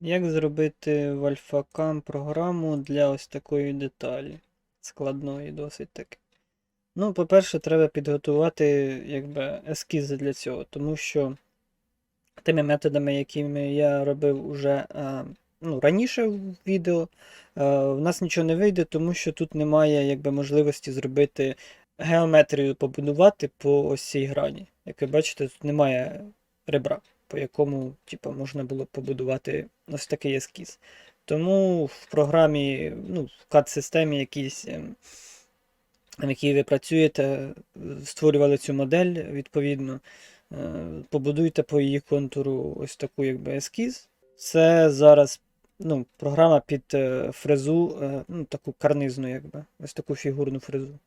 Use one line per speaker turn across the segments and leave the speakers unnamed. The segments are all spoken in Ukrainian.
Як зробити в AlphaCam програму для ось такої деталі? Складної досить таки. Ну, по-перше, треба підготувати якби, ескізи для цього, тому що тими методами, якими я робив уже е, ну, раніше в відео, е, в нас нічого не вийде, тому що тут немає якби, можливості зробити геометрію побудувати по ось цій грані. Як ви бачите, тут немає ребра, по якому типу, можна було побудувати ось такий ескіз. Тому в програмі, ну, в CAD-системі якійсь, ем, в якій ви працюєте, створювали цю модель відповідно. Е, Побудуйте по її контуру ось таку якби ескіз. Це зараз ну, програма під е, фрезу, е, ну, таку карнизну, якби, ось таку фігурну фрезу.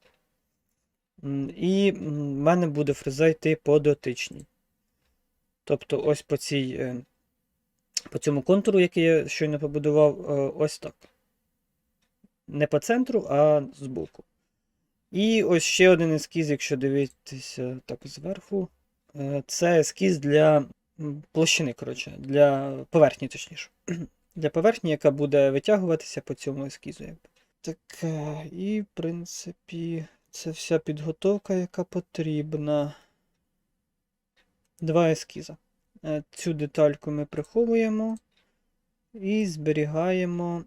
І в мене буде фреза йти по дотичній. Тобто ось по цій, е, по цьому контуру, який я щойно побудував, е, ось так. Не по центру, а збоку. І ось ще один ескіз, якщо дивитися так зверху. Е, Це ескіз для площини, коротше, для поверхні, точніше. Для поверхні, яка буде витягуватися по цьому ескізу. Так, і, в принципі, це вся підготовка, яка потрібна. Два ескіза. Е, Цю детальку ми приховуємо і зберігаємо.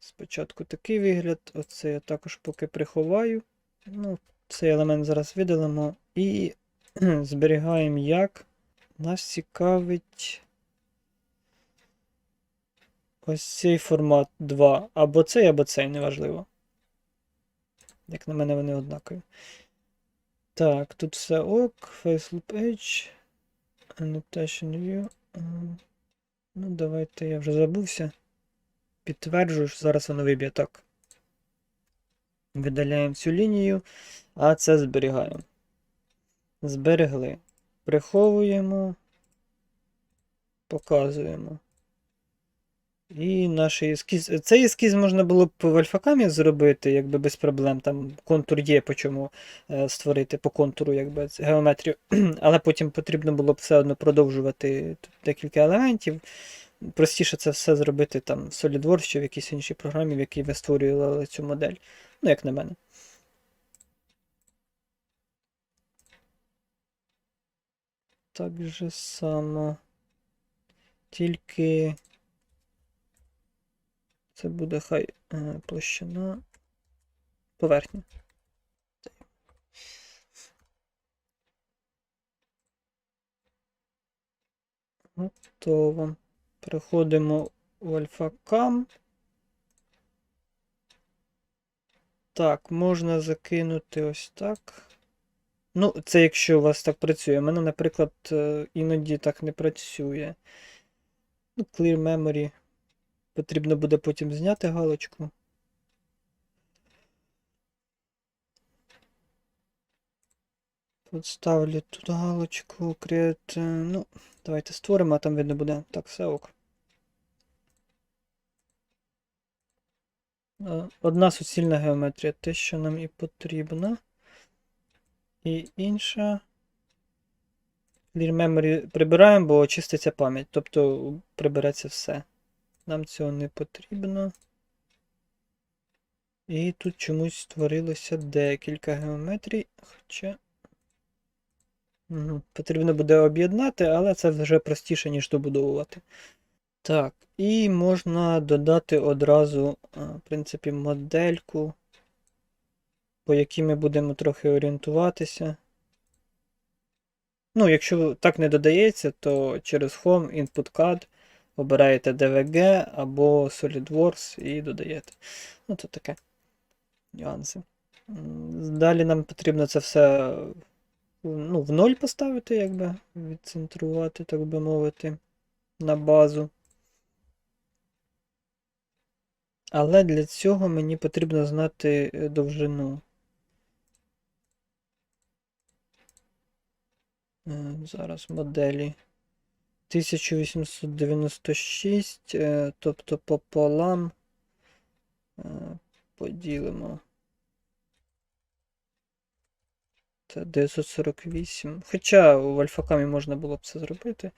Спочатку такий вигляд, оце я також поки приховаю. Ну, цей елемент зараз видалимо і зберігаємо як. Нас цікавить ось цей формат 2. Або цей, або цей, неважливо. Як на мене, вони однакові. Так, тут все ок, Faceloop Edge, Annotation View. Ну, давайте я вже забувся. Підтверджую, що зараз воно виб'є так. Видаляємо цю лінію, а це зберігаємо. Зберегли. Приховуємо, показуємо. І наш ескіз. Цей ескіз можна було б в альфакамі зробити, якби без проблем. Там контур є, по чому е, створити по контуру, якби геометрію. Але потім потрібно було б все одно продовжувати декілька елементів. Простіше це все зробити там в SolidWorks чи в якійсь іншій програмі, в якій ви створювали цю модель. Ну, як на мене. Так же само. Тільки це буде хай е, площина поверхня. Готово. Переходимо в AlphaCam. Так, можна закинути ось так. Ну, це якщо у вас так працює. У мене, наприклад, е, іноді так не працює. Ну, Clear Memory. Потрібно буде потім зняти галочку. Поставлю тут галочку Create. е, Ну, давайте створимо, а там видно буде. Так, все ок. Е, Одна суцільна геометрія, те, що нам і потрібно. І інша. Clear Memory прибираємо, бо очиститься пам'ять. Тобто прибереться все. Нам цього не потрібно. І тут чомусь створилося декілька геометрій. Хоча. Мгм. Потрібно буде об'єднати, але це вже простіше, ніж добудовувати. Так, і можна додати одразу, в принципі, модельку, по якій ми будемо трохи орієнтуватися. Ну, якщо так не додається, то через Home Input CAD обираєте DVG або SolidWorks і додаєте. Ну, це таке нюанси. Далі нам потрібно це все ну, в ноль поставити, якби, відцентрувати, так би мовити, на базу. Але для цього мені потрібно знати е, довжину. Е, Зараз моделі. 1896, е, тобто пополам е, поділимо. Це 948. Хоча в альфакамі можна було б це зробити.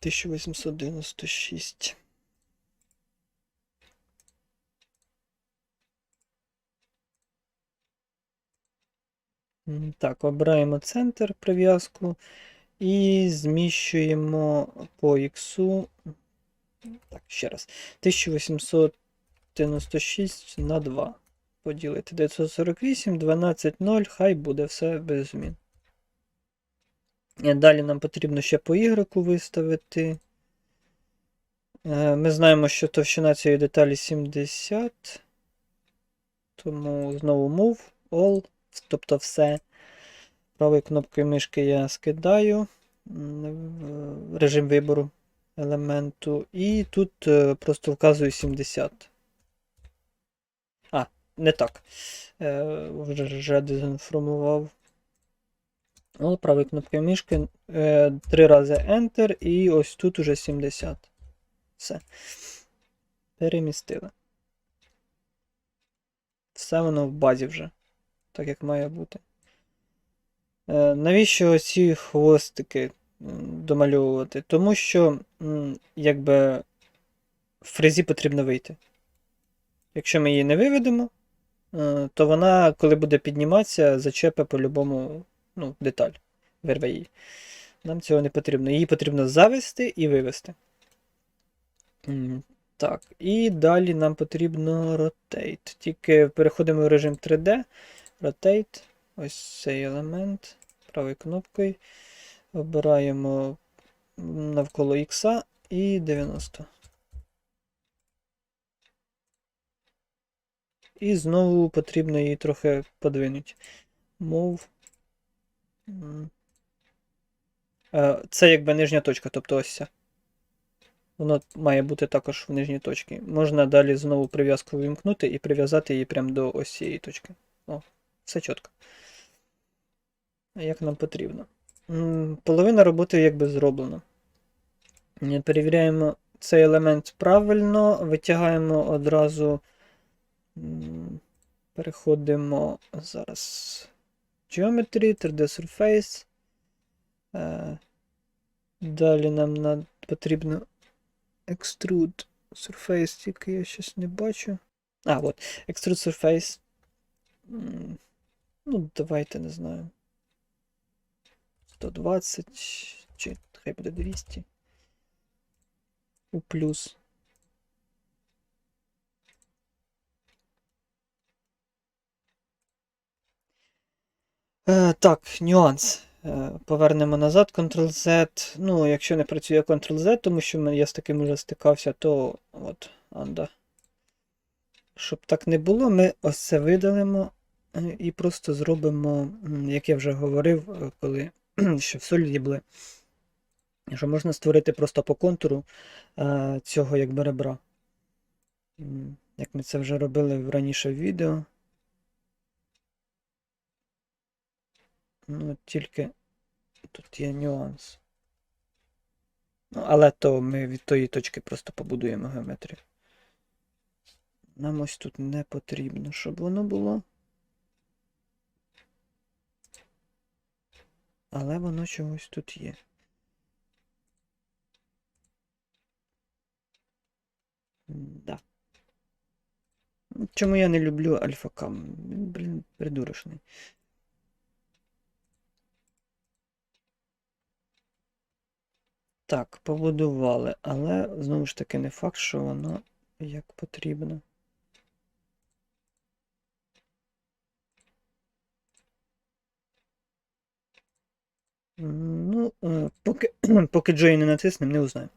1896. Так, обираємо центр прив'язку і зміщуємо по іксу. Так, ще раз. 1896 на 2. Поділити 948, 12, 0, хай буде все без змін. Далі нам потрібно ще по Y виставити. Е, Ми знаємо, що товщина цієї деталі 70. Тому знову move, all, тобто все. Правою кнопкою мишки я скидаю режим вибору елементу. І тут е, просто вказую 70. А, не так. Е, Вже, дезінформував. Правою кнопкою мишки. е, Три рази Enter, і ось тут уже 70. Все. Перемістили. Все воно в базі вже. Так як має бути. Е, Навіщо ці хвостики домальовувати? Тому що, якби фрезі потрібно вийти. Якщо ми її не виведемо, е, то вона, коли буде підніматися, зачепе по-любому ну, деталь. Вирве її. Нам цього не потрібно. Її потрібно завести і вивести. Так, і далі нам потрібно rotate. Тільки переходимо в режим 3D. Rotate. Ось цей елемент. Правою кнопкою. Обираємо навколо X і 90. І знову потрібно її трохи подвинути. Move. Е, Це якби нижня точка, тобто ось ця. Воно має бути також в нижній точці. Можна далі знову прив'язку вимкнути і прив'язати її прямо до ось цієї точки. О, все чітко. Як нам потрібно. Половина роботи якби зроблена. Е, Перевіряємо цей елемент правильно, витягаємо одразу. Переходимо зараз. Geometry, 3D Surface. Е, Далі нам потрібно Extrude Surface, тільки я щось не бачу. А, от. Extrude Surface. Ну, давайте не знаю. 120 чи хай буде 200. У плюс. Е, так, нюанс. Е, Повернемо назад, Ctrl-Z. Ну, якщо не працює Ctrl-Z, тому що я з таким вже стикався, то от, анда. Щоб так не було, ми ось це видалимо е, і просто зробимо, як я вже говорив, е, коли ще в Solid були, що можна створити просто по контуру е, цього якби ребра. Як ми це вже робили в раніше відео. Ну, тільки тут є нюанс. Ну, але то ми від тої точки просто побудуємо геометрію. Нам ось тут не потрібно, щоб воно було. Але воно чогось тут є. Да. Чому я не люблю альфакам? Він, блін, придурочний. Так, побудували, але знову ж таки не факт, що воно як потрібно. Ну, е, поки, поки Джої не натиснемо, не узнаємо.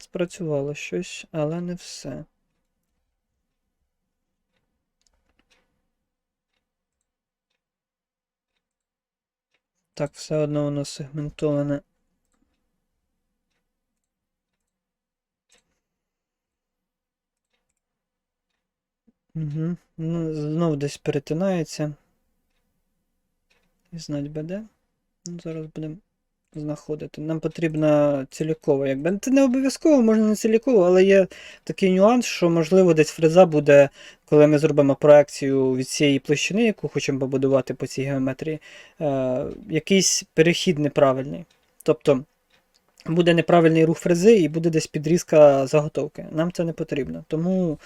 Спрацювало щось, але не все. Так, все одно воно сегментоване. Угу. Ну, знов десь перетинається. І знать БД. Ну, зараз будемо знаходити. Нам потрібна цілікова. Якби. Це не обов'язково, можна не ціліково, але є такий нюанс, що можливо десь фреза буде, коли ми зробимо проекцію від цієї площини, яку хочемо побудувати по цій геометрії, е, якийсь перехід неправильний. Тобто буде неправильний рух фрези і буде десь підрізка заготовки. Нам це не потрібно. Тому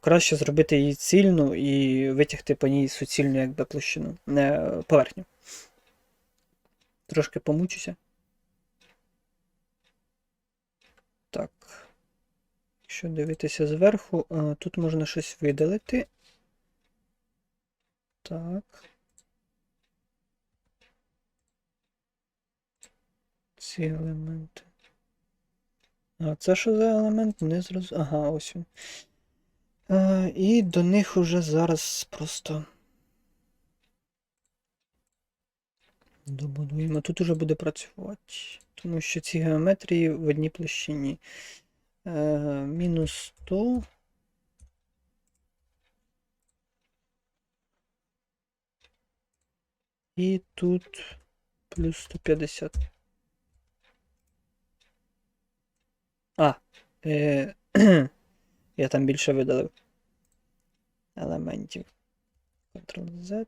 краще зробити її цільну і витягти по ній суцільну якби, площину, поверхню. Трошки помучуся. Так. Якщо дивитися зверху, е, тут можна щось видалити. Так. Ці елементи. А це що за елемент? Не зрозумів. Ага, ось він. Е, і до них уже зараз просто. Добудуємо. Тут уже буде працювати. Тому що ці геометрії в одній площині. Е, мінус 100. І тут плюс 150. А, е, я там більше видалив елементів. Ctrl-Z.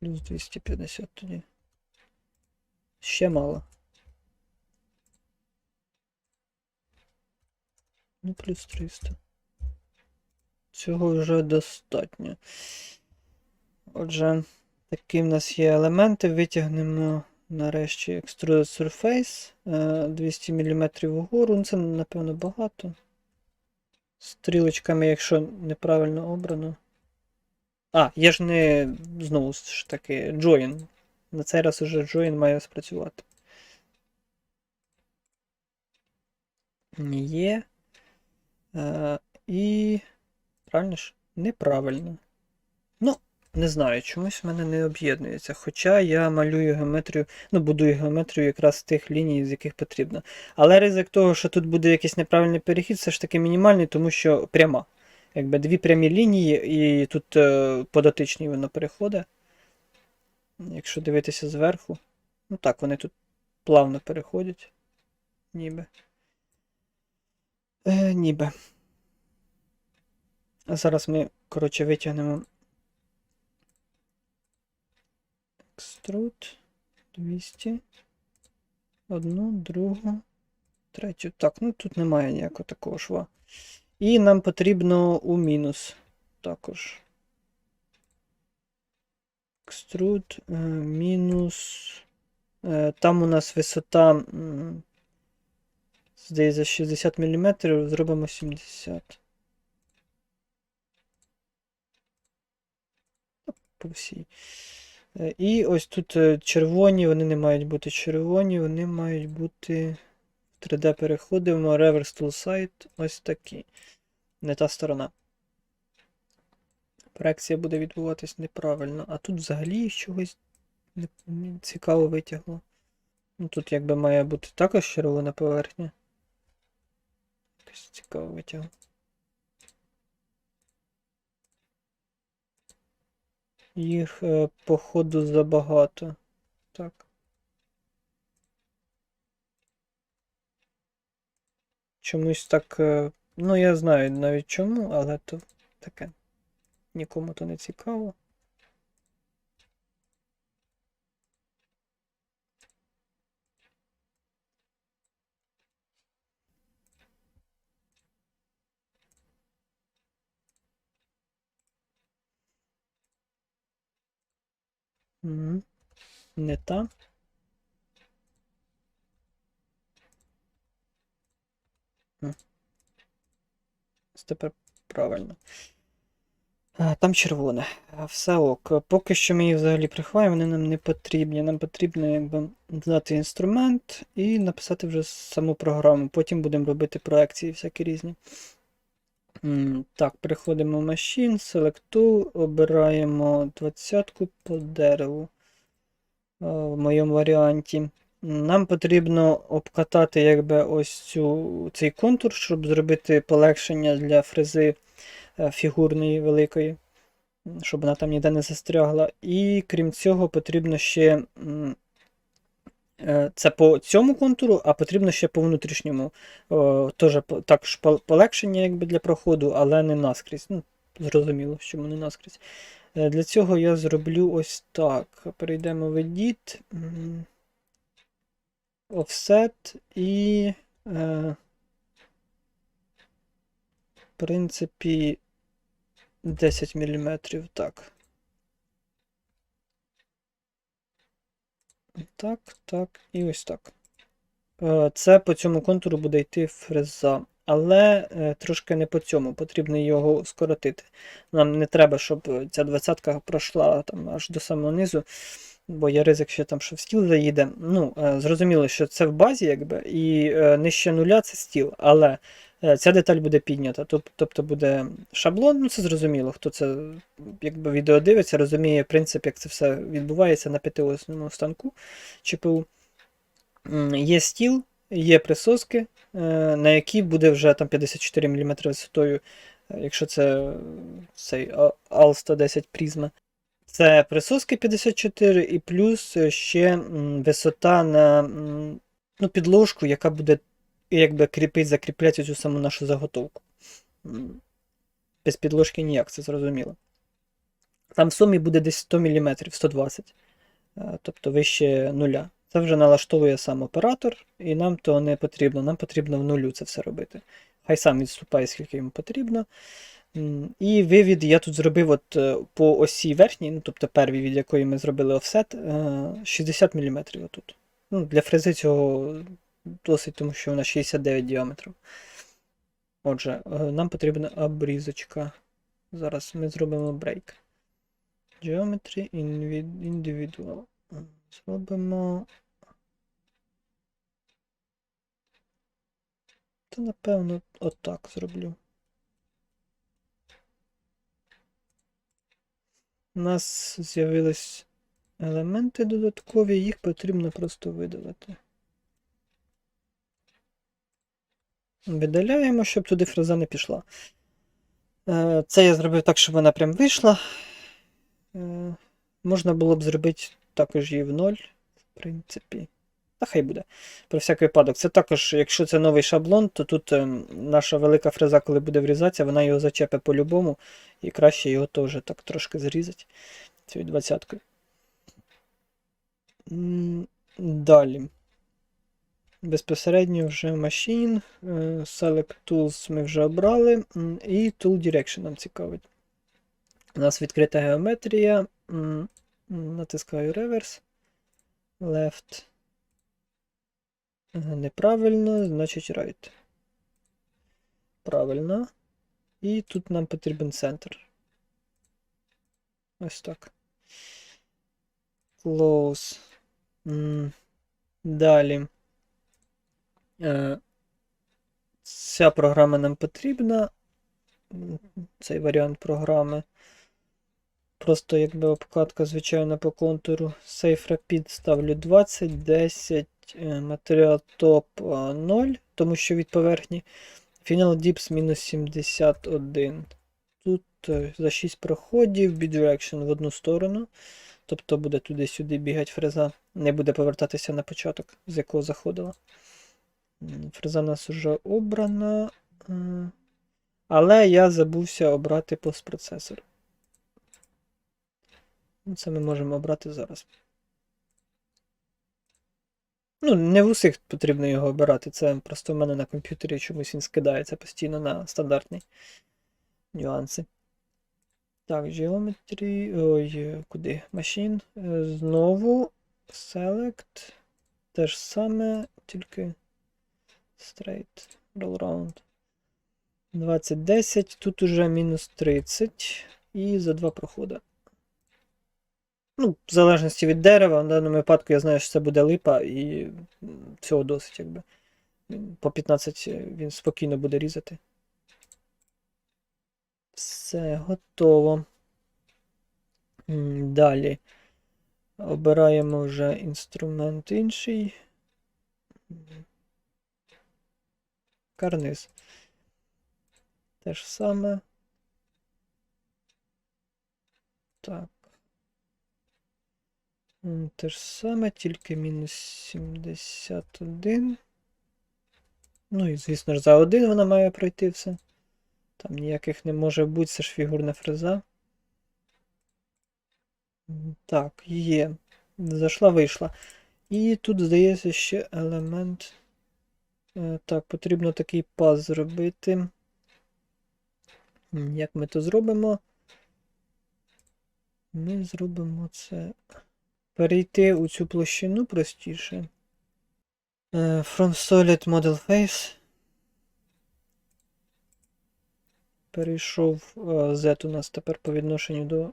Плюс 250 тоді. Ще мало. Ну, плюс 300. Цього вже достатньо. Отже, такі в нас є елементи. Витягнемо нарешті Extruded Surface. е, 200 мм вгору. Ну, це, напевно, багато. Стрілочками, якщо неправильно обрано. А, є ж не знову ж таки join. На цей раз уже join має спрацювати. Є. Е, і. Правильно ж? Неправильно. Не знаю, чомусь в мене не об'єднується. Хоча я малюю геометрію, ну, будую геометрію якраз тих ліній, з яких потрібно. Але ризик того, що тут буде якийсь неправильний перехід, все ж таки мінімальний, тому що пряма. Якби дві прямі лінії, і тут е, подотичні воно переходить. Якщо дивитися зверху. Ну так, вони тут плавно переходять. Ніби. Е, ніби. А зараз ми, коротше, витягнемо. Extrude 200. Одну, другу, третю. Так, ну тут немає ніякого такого шва. І нам потрібно у мінус також. Extrude е, мінус. е, Там у нас висота. Здається, 60 мм, зробимо 70. По всій. Е, І ось тут е, червоні, вони не мають бути червоні, вони мають бути. 3D переходимо, Reverse Tool Site, ось такі. Не та сторона. Проекція буде відбуватись неправильно, а тут взагалі чогось цікаво витягло. Ну, тут якби має бути також червона поверхня. Якось цікаво витягло. Їх, е, походу, забагато. Так. Чомусь так. е, Ну, я знаю навіть чому, але то таке. Нікому то не цікаво. Не та. Тепер правильно. Там червоне. Все ок. Поки що ми їх взагалі приховаємо, вони нам не потрібні. Нам потрібно якби додати інструмент і написати вже саму програму. Потім будемо робити проекції всякі різні. Так, переходимо в Machine, Select Tool, обираємо 20-ку по дереву в моєму варіанті. Нам потрібно обкатати якби ось цю, цей контур, щоб зробити полегшення для фрези е, фігурної великої. щоб вона там ніде не застрягла. І крім цього, потрібно ще. Е, Це по цьому контуру, а потрібно ще по внутрішньому. Теж також пол- полегшення якби для проходу, але не наскрізь. Ну, зрозуміло, чому не наскрізь. Е, Для цього я зроблю ось так. Перейдемо в Edit, Offset і. Е, в принципі, 10 мм. Так. Так, так, і ось так. Е, Це по цьому контуру буде йти фреза. Але е, трошки не по цьому, потрібно його скоротити. Нам не треба, щоб ця двадцятка пройшла там аж до самого низу, бо є ризик, що там що в стіл заїде. Ну, е, зрозуміло, що це в базі, якби, і нижче нуля це стіл, але ця деталь буде піднята. Тобто буде шаблон, ну це зрозуміло. Хто це якби відео дивиться, розуміє принцип, як це все відбувається на п'ятиосному станку ЧПУ. Є стіл, є присоски, е, на які буде вже там 54 мм висотою, е, якщо це е, цей AL110 призма. Це присоски 54 і плюс е, ще висота на ну, підложку, яка буде якби кріпить, закріпляти цю саму нашу заготовку. Без підложки ніяк, це зрозуміло. Там в сумі буде десь 100 мм, 120 е, тобто вище нуля. Це вже налаштовує сам оператор, і нам то не потрібно. Нам потрібно в нулю це все робити. Хай сам відступає, скільки йому потрібно. І вивід я тут зробив от е, по осі верхній, ну, тобто первій, від якої ми зробили офсет, е, 60 мм отут. Ну, для фрези цього досить, тому що вона 69 діаметрів. Отже, е, нам потрібна обрізочка. Зараз ми зробимо брейк. Geometry individual. Зробимо. Та напевно отак зроблю. У нас з'явились елементи додаткові, їх потрібно просто видалити. Видаляємо, щоб туди фреза не пішла. Е, Це я зробив так, щоб вона прям вийшла. Е, Можна було б зробити також її в ноль, в принципі. Та хай буде. Про всяк випадок. Це також, якщо це новий шаблон, то тут ем, наша велика фреза, коли буде врізатися, вона його зачепить по-любому. І краще його теж так трошки зрізати. Цією двадцяткою. Далі. Безпосередньо вже Machine. е, Select Tools ми вже обрали. І Tool Direction нам цікавить. У нас відкрита геометрія. Натискаю реверс. Left. Е, Неправильно, значить right. Правильно. І тут нам потрібен центр. Ось так. Close. Далі. Е, Ця програма нам потрібна. Цей варіант програми. Просто якби обкладка, звичайно, по контуру. Safe Rapid ставлю 20, 10, е, матеріал топ 0, тому що від поверхні. Final Dips мінус 71. Тут е, за 6 проходів, bidirection в одну сторону. Тобто буде туди-сюди бігати фреза. Не буде повертатися на початок, з якого заходила. Фреза у нас вже обрана. е, Але я забувся обрати постпроцесор. Ну, Це ми можемо обрати зараз. Ну, не в усіх потрібно його обирати. Це просто в мене на комп'ютері чомусь він скидається постійно на стандартні нюанси. Так, Geometry. Ой, куди? Machine. Е, Знову Select. Те ж саме, тільки Straight Roll Round. 2010. Тут уже мінус 30. І за два проходи. Ну, в залежності від дерева, в даному випадку я знаю, що це буде липа, і цього досить, якби. По 15 він спокійно буде різати. Все, готово. Далі. Обираємо вже інструмент інший. Карниз. Те ж саме. Так. Те ж саме, тільки мінус 71. Ну і, звісно ж, за один вона має пройти все. Там ніяких не може бути, це ж фігурна фреза. Так, є. Зайшла, вийшла. І тут, здається, ще елемент. Е, Так, потрібно такий паз зробити. Як ми то зробимо? Ми зробимо це. Перейти у цю площину простіше. Е, From Solid Model Face. Перейшов е, Z у нас тепер по відношенню до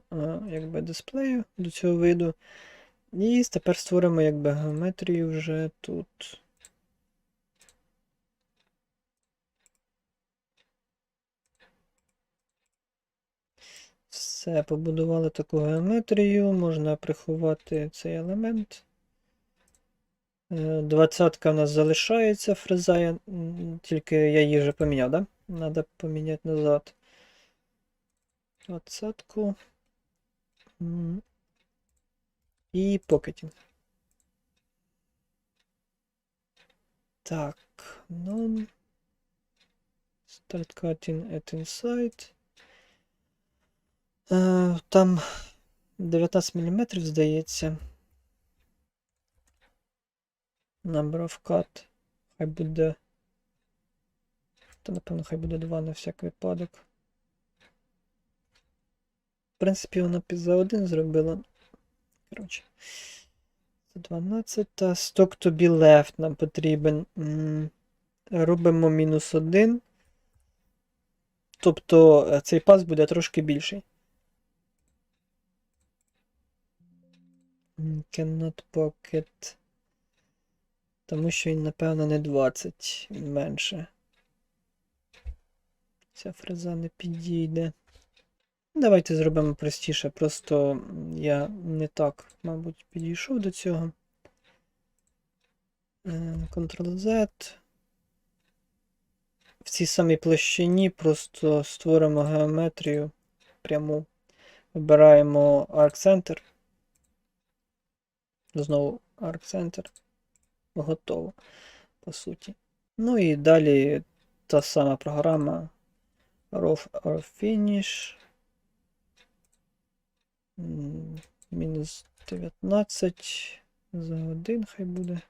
якби, дисплею, до цього виду. І тепер створимо якби геометрію вже тут. Все, побудували таку геометрію, можна приховати цей елемент. Е, Двадцятка у нас залишається фреза, я, тільки я її вже поміняв, да? Надо поміняти назад. Двадцятку. І покетінг. Так, non. Start cutting at inside. Е, Там 19 мм, здається. Of cut. Хай буде. Та, напевно, хай буде 2 на всяк випадок. В принципі, вона під за один зробила. Коротше. 12. Та stock to be left нам потрібен. Робимо мінус 1. Тобто е, цей пас буде трошки більший. Cannot pocket. Тому що він, напевно, не 20 він менше. Ця фреза не підійде. Давайте зробимо простіше. Просто я не так, мабуть, підійшов до цього. Е, Ctrl-Z. В цій самій площині просто створимо геометрію пряму. Вибираємо Arc Center. Знову Center. Готово, по суті. Ну і далі та сама програма Rough or Finish. Мінус 19 за один хай буде.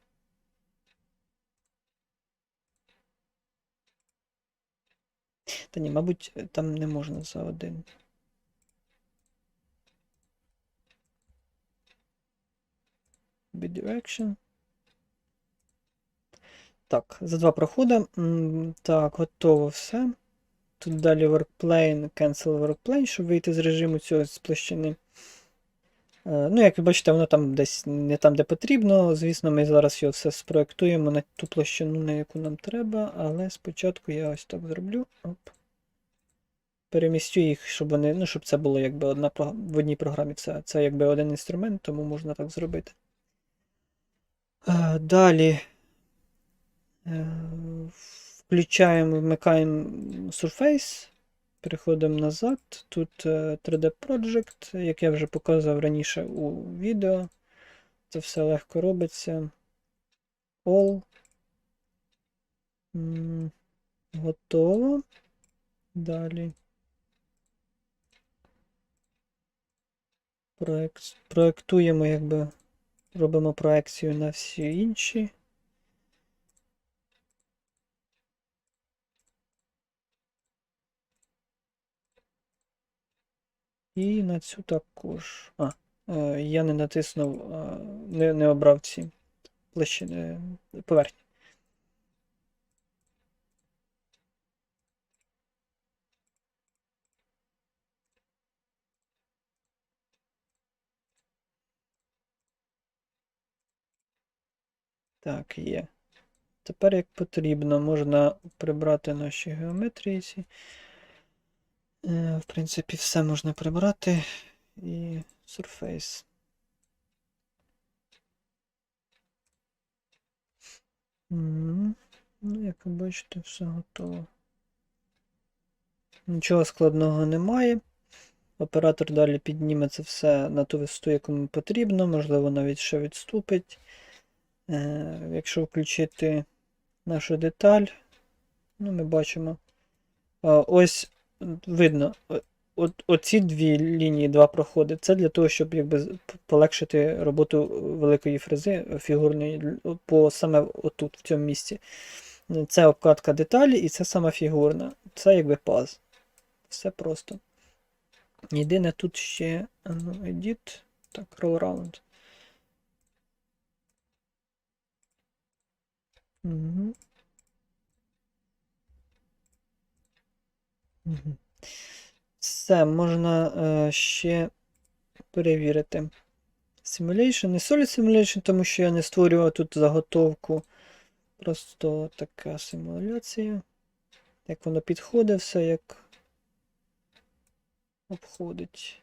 Та ні, мабуть, там не можна за один. Bidirection. Так, за два проходи. Так, готово все. Тут далі workplane, cancel workplane, щоб вийти з режиму цього з площини. Е, Ну, як ви бачите, воно там десь не там, де потрібно. Звісно, ми зараз його все спроектуємо на ту площину, на яку нам треба, але спочатку я ось так зроблю. Оп. Перемістю їх, щоб вони, ну, щоб це було якби одна в одній програмі. Це, це якби один інструмент, тому можна так зробити. Е, Далі. Е, Включаємо, вмикаємо Surface, переходимо назад. Тут е, 3D Project, як я вже показував раніше у відео. Це все легко робиться. All. Готово. Далі. Проект, проектуємо, якби робимо проекцію на всі інші. І на цю також. А, е, я не натиснув, е, не, не обрав ці площини поверхні. Так, є. Тепер, як потрібно, можна прибрати наші геометрії. Е, В принципі, все можна прибрати. І Surface. Ну, як ви бачите, все готово. Нічого складного немає. Оператор далі підніме це все на ту висоту, яку потрібно, можливо, навіть ще відступить. Е, якщо включити нашу деталь, ну, ми бачимо. Ось видно, от, оці дві лінії, два проходи, це для того, щоб якби, полегшити роботу великої фрези фігурної по саме отут, в цьому місці. Це обкатка деталі і це сама фігурна. Це якби паз. Все просто. Єдине тут ще ну, edit. Так, roll round. Все, можна е, ще перевірити. Simulation, не Solid Simulation, тому що я не створював тут заготовку. Просто така симуляція. Як воно підходить, все як обходить.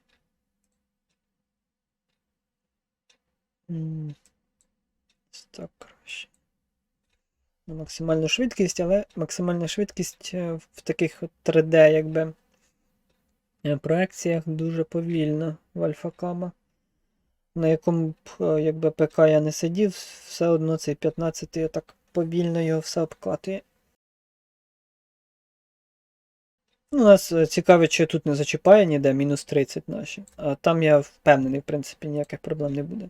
Краще. Максимальну швидкість, але максимальна швидкість е, в таких 3D якби е, проекціях дуже повільна в альфа-кама. На якому б е, якби ПК я не сидів, все одно цей 15 так повільно його все обкатує. Ну, Нас цікавить, чи тут не зачіпає ніде мінус 30 наші. А там я впевнений, в принципі, ніяких проблем не буде.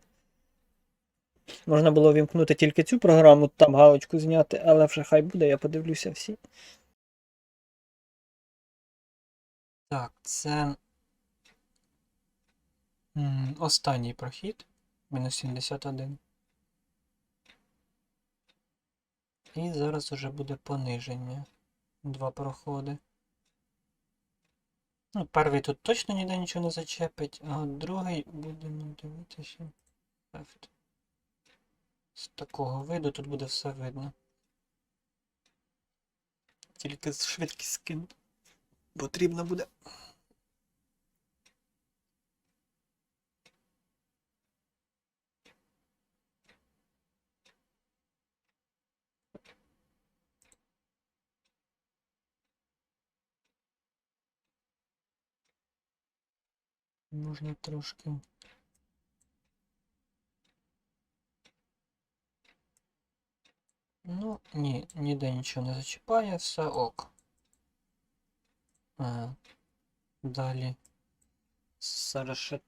Можна було вімкнути тільки цю програму, там галочку зняти, але вже хай буде, я подивлюся всі. Так, це останній прохід. Мінус 71. І зараз уже буде пониження. Два проходи. Ну, перший тут точно ніде нічого не зачепить, а другий будемо дивитися. Left. З такого виду тут буде все видно. Тільки з швидкість скинути. Потрібно буде. Можна трошки. Ну, ні, ніде нічого не зачіпає, все ок. А, далі.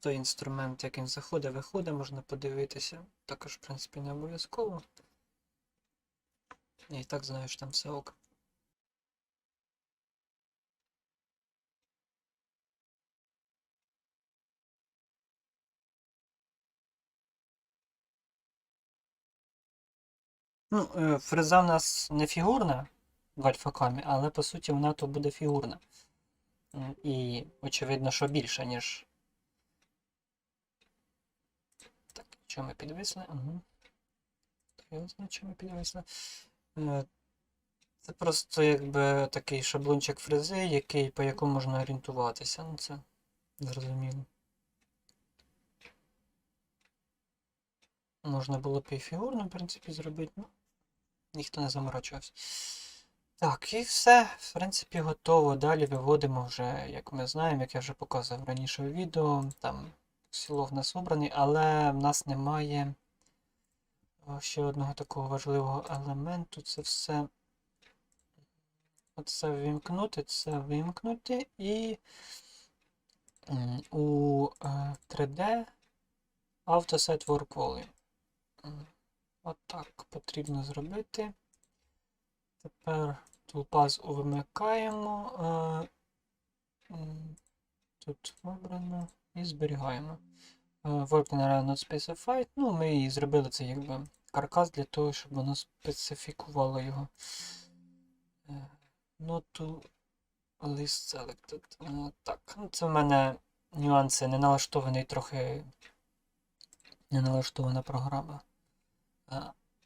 Той інструмент, як він заходить, виходить, можна подивитися. Також, в принципі, не обов'язково. І так знаю, що там все ок. Ну, е, фреза в нас не фігурна в альфакамі, але по суті вона то буде фігурна. І очевидно, що більше, ніж. Так, що ми підвисли? Угу. Що ми підвисли. Е, Це просто якби такий шаблончик фрези, який, по якому можна орієнтуватися. Ну, це зрозуміло. Можна було б і фігурно, в принципі, зробити, ну, ніхто не заморочувався. Так, і все, в принципі, готово. Далі виводимо вже, як ми знаємо, як я вже показував раніше у відео. Там сіло в нас обраний, але в нас немає ще одного такого важливого елементу. Це все. Оце вимкнути, це вимкнути і у е, 3D AutoSet Work Volume. Отак потрібно зробити. Тепер Toolpath вимикаємо. е, Тут вибрано і зберігаємо. Е, Working around not specified. Ну, ми і зробили це якби каркас для того, щоб воно специфікувало його. Е, Not to list selected. Е, Так, ну це в мене нюанси не налаштований трохи не налаштована програма.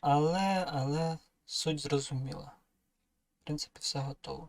Але, але суть зрозуміла. В принципі, все готово.